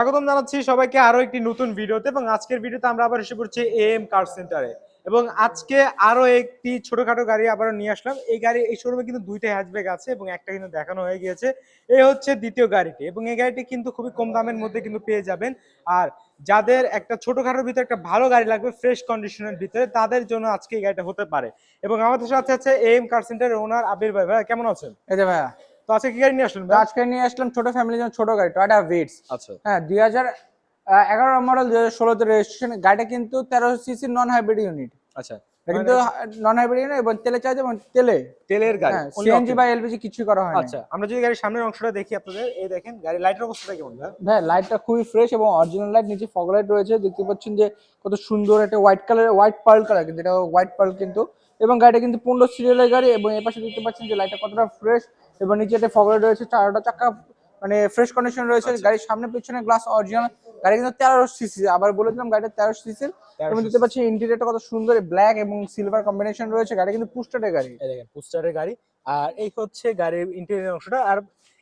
স্বাগতম জানাচ্ছি সবাইকে আরও একটি নতুন ভিডিওতে এবং আজকের ভিডিওতে আমরা আবার এসে পড়ছি এম কার সেন্টারে এবং আজকে আরও একটি ছোটখাটো গাড়ি আবারও নিয়ে আসলাম। এই গাড়ি, এই শোরুমে কিন্তু দুইটা হ্যাচব্যাক আছে এবং একটা কিন্তু দেখানো হয়ে গিয়েছে। এই হচ্ছে দ্বিতীয় গাড়িটি এবং এই গাড়িটি কিন্তু খুবই কম দামের মধ্যে কিন্তু পেয়ে যাবেন। আর যাদের একটা ছোটখাটোর ভিতরে একটা ভালো গাড়ি লাগবে ফ্রেশ কন্ডিশনের ভিতরে, তাদের জন্য আজকে এই গাড়িটা হতে পারে। এবং আমাদের সাথে আছে এম কার সেন্টারের ওনার আবির ভাই। ভাই কেমন আছেন? এই যে ভাইয়া তো আজকে কি গাড়ি নিয়ে আসলেন? আজকে নিয়ে আসলাম ছোট ফ্যামিলির জন্য ছোট গাড়ি টয়টা ভিটস আচ্ছা। হ্যাঁ দুই হাজার এগারো মডেল দুই হাজার ষোলোতে রেজিস্ট্রেশন গাড়িটা কিন্তু তেরো সিসি নন হাইব্রিড ইউনিট আচ্ছা কিন্তু নন হাইব্রিড ইউনিট এবং তেলে চার্জ এবং তেলে। তেলের গাড়ি হ্যাঁ সিএনজি বা এলপিজি কিছুই করা হয় আচ্ছা আমরা যদি গাড়ির সামনের অংশটা দেখি আপনাদের এই দেখেন গাড়ির লাইটের অবস্থাটা কেমন ভাই? লাইটটা খুবই ফ্রেশ এবং অরিজিনাল লাইট নিচে ফগ লাইট রয়েছে দেখতে পাচ্ছেন যে কত সুন্দর একটা white colour white pearl colour কিন্তু এটা হোয়াইট পার্ল কিন্তু। এবং গাড়িটা কিন্তু পনেরো সিরিয়ালের গাড়ি এবং এর পাশে দেখতে পাচ্ছেন যে লাইটটা কতটা ফ্রেশ এবং নিচে একটা ফগ লাইট রয়েছে চারটা চাকা মানে ফ্রেশ কন্ডিশন রয়েছে আচ্ছা। গাড়ির সামনে পিছনে গ্লাস অরিজিনাল গাড়ি কিন্তু তেরো সিসি আবার বলে দিলাম গাড়িটা তেরো সিসির 1300 এবং দেখতে পাচ্ছি ইন্টেরিয়রটা কত সুন্দর ব্ল্যাক এবং সিলভার কম্বিনেশন রয়েছে গাড়ি কিন্তু পুস্টারের গাড়ি। দেখেন পোস্টারের গাড়ি আর এই হচ্ছে গাড়ির ইন্টেরিয়র অংশটা আর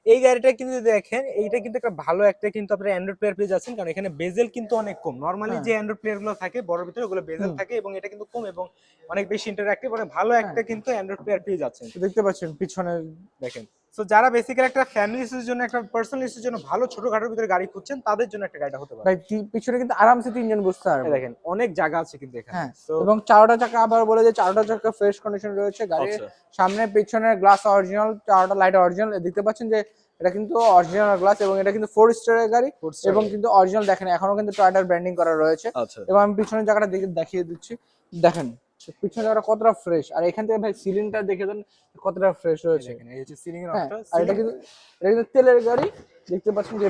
এই গাড়িটা কিন্তু দেখেন এইটা কিন্তু একটা ভালো একটা কিন্তু আপনার অ্যান্ড্রয়েড প্লেয়ার পেয়ে আছেন কারণ এখানে বেজেল কিন্তু অনেক কম নর্মালি হ্যাঁ। যে অ্যান্ড্রয়েড প্লেয়ারগুলো থাকে বড় ভিতরে ওগুলো বেজেল থাকে এবং এটা কিন্তু কম এবং অনেক বেশি ইন্টারঅ্যাক্টিভ অনেক ভালো হ্যাঁ। একটা কিন্তু অ্যান্ড্রয়েড প্লেয়ার পেয়ে যাচ্ছেন দেখতে পাচ্ছেন পিছনে দেখেন সো যারা বেসিক্যালি একটা ফ্যামিলি ইস্যুর জন্য একটা পার্সোনাল ইস্যুর জন্য ভালো ছোটখাটোর ভিতরে গাড়ি খুঁজছেন তাদের জন্য একটা গাড়িটা হতে পারে। ভাই পিছনে কিন্তু আরামসে তিনজন বসতে পারবে। দেখেন অনেক জায়গা আছে কিন্তু এখানে। হ্যাঁ এবং চারটা চাকা আবার বলে যে চারটা চাকা ফ্রেশ কন্ডিশন রয়েছে গাড়ির। আচ্ছা। সামনে পিছনে গ্লাস অরিজিনাল চারটা লাইট অরিজিনাল দেখতে পাচ্ছেন যে এটা কিন্তু অরিজিনাল গ্লাস এবং এটা কিন্তু ফোর স্টারের গাড়ি এবং কিন্তু অরিজিনাল দেখেন এখনও কিন্তু টয়টার ব্র্যান্ডিং করা রয়েছে। আচ্ছা। এবং আমি পিছনের জায়গাটা দেখিয়ে দিচ্ছি। দেখেন পিছনের জায়গাটা কতটা ফ্রেশ আর এখান থেকে ভাই সিলিংটা দেখে দেন কতটা ফ্রেশ এই রয়েছে দেখেন এই হচ্ছে সিলিং এর হ্যাঁ অংশটা। আর এটা কিন্তু এটা কিন্তু তেলের গাড়ি দেখতে পাচ্ছেন যে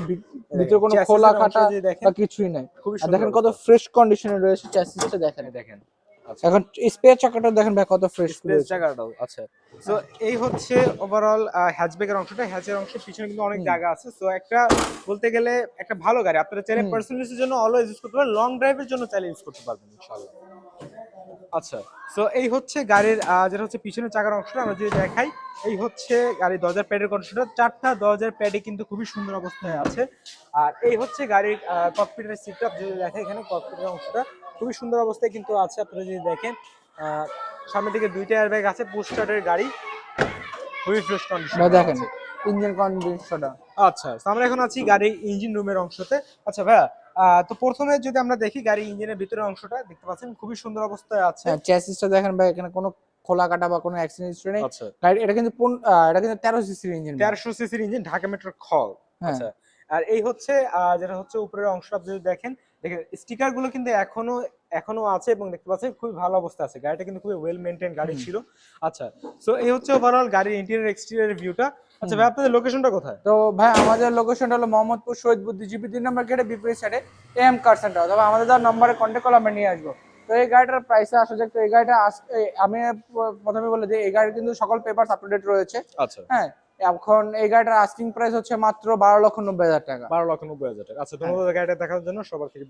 ভিতরে কোনো খোলা কাটা বা কিছুই নাই। আর দেখেন কত ফ্রেশ কন্ডিশনে রয়েছে চ্যাসিসটা দেখেন। দেখেন আচ্ছা। এখন স্পেয়ার চাকাটা দেখেন ভাই কত ফ্রেশ স্পেস জায়গাটাও আচ্ছা। সো এই হচ্ছে ওভারঅল হ্যাচব্যাকের অংশটা। হ্যাচের অংশ পিছনে কিন্তু অনেক জায়গা আছে। সো একটা বলতে গেলে একটা ভালো গাড়ি। আপনারা চাইলে। পার্সোনাল জন্য অলওয়েজ ইউজ করতে পারেন লং ড্রাইভের জন্য চাইলে ইউজ করতে পারবেন ইনশাআল্লাহ। আচ্ছা সো এই হচ্ছে গাড়ির যেটা হচ্ছে পিছনের চাকার অংশটা আমরা যদি দেখাই এই হচ্ছে গাড়ির দরজার প্যাডের অংশটা। চারটা দরজার প্যাডে কিন্তু খুবই সুন্দর অবস্থায় আছে। আর এই হচ্ছে গাড়ির ককপিটের সিটটা যদি দেখেন এখানে ককপিটের অংশটা খুবই সুন্দর অবস্থায় কিন্তু আছে আপনারা যদি দেখেন সামনের দিকে দুইটা এয়ারব্যাগ আছে পোস্টারের গাড়ি খুবই ফ্রেশ কন্ডিশন দেখেন ইঞ্জিন কন্ডিশনটা আচ্ছা আমরা এখন আছি গাড়ির ইঞ্জিন রুমের অংশতে। আচ্ছা ভাইয়া তো প্রথমে যদি আমরা দেখি গাড়ি ইঞ্জিনের ভিতরের অংশটা দেখতে পাচ্ছেন খুবই সুন্দর অবস্থায় আছে। চ্যাসিসটা দেখেন ভাই এখানে কোনো খোলা কাটা বা কোনো অ্যাক্সিডেন্ট হিস্ট্রি নেই। আচ্ছা। গাড়ি এটা কিন্তু এটা কিন্তু তেরো সিসির ইঞ্জিন তেরোশো সিসির ইঞ্জিন ঢাকা মেট্রোর খল। হ্যাঁ। আচ্ছা। আর এই হচ্ছে আহ, যেটা হচ্ছে উপরের অংশটা যদি দেখেন দেখেন স্টিকারগুলো কিন্তু এখনও এখনও আছে এবং দেখতে পাচ্ছেন খুবই ভালো অবস্থা আছে। গাড়িটা কিন্তু খুবই ওয়েল মেনটেন গাড়ি ছিল। আচ্ছা সো এই হচ্ছে ওভারঅল গাড়ির ইন্টেরিয়র এক্সটেরিয়র ভিউটা আচ্ছা ভাই আপনাদের লোকেশনটা কোথায়? তো ভাই আমাদের লোকেশনটা হলো মোহাম্মদপুর শহীদ বুদ্ধিজীবী তিন নম্বর গেটে বিপরীত সাইডে এম কার সেন্টার অথবা আমাদের দেওয়ার নম্বরে কন্ট্যাক্ট করলে আমরা নিয়ে আসব। তো এই গাড়িটার প্রাইসে আসা যাক। তো এই গাড়িটা আমি প্রথমে বলে দিই এই গাড়ির কিন্তু সকল পেপার আপ টু ডেট রয়েছে। আচ্ছা। হ্যাঁ এখন এই গাড়িটার আস্কিং প্রাইস হচ্ছে মাত্র বারো লক্ষ নব্বই হাজার টাকা। বারো লক্ষ নব্বই হাজার টাকা। আচ্ছা ধন্যবাদ। গাড়িটা দেখার জন্য সবার থেকে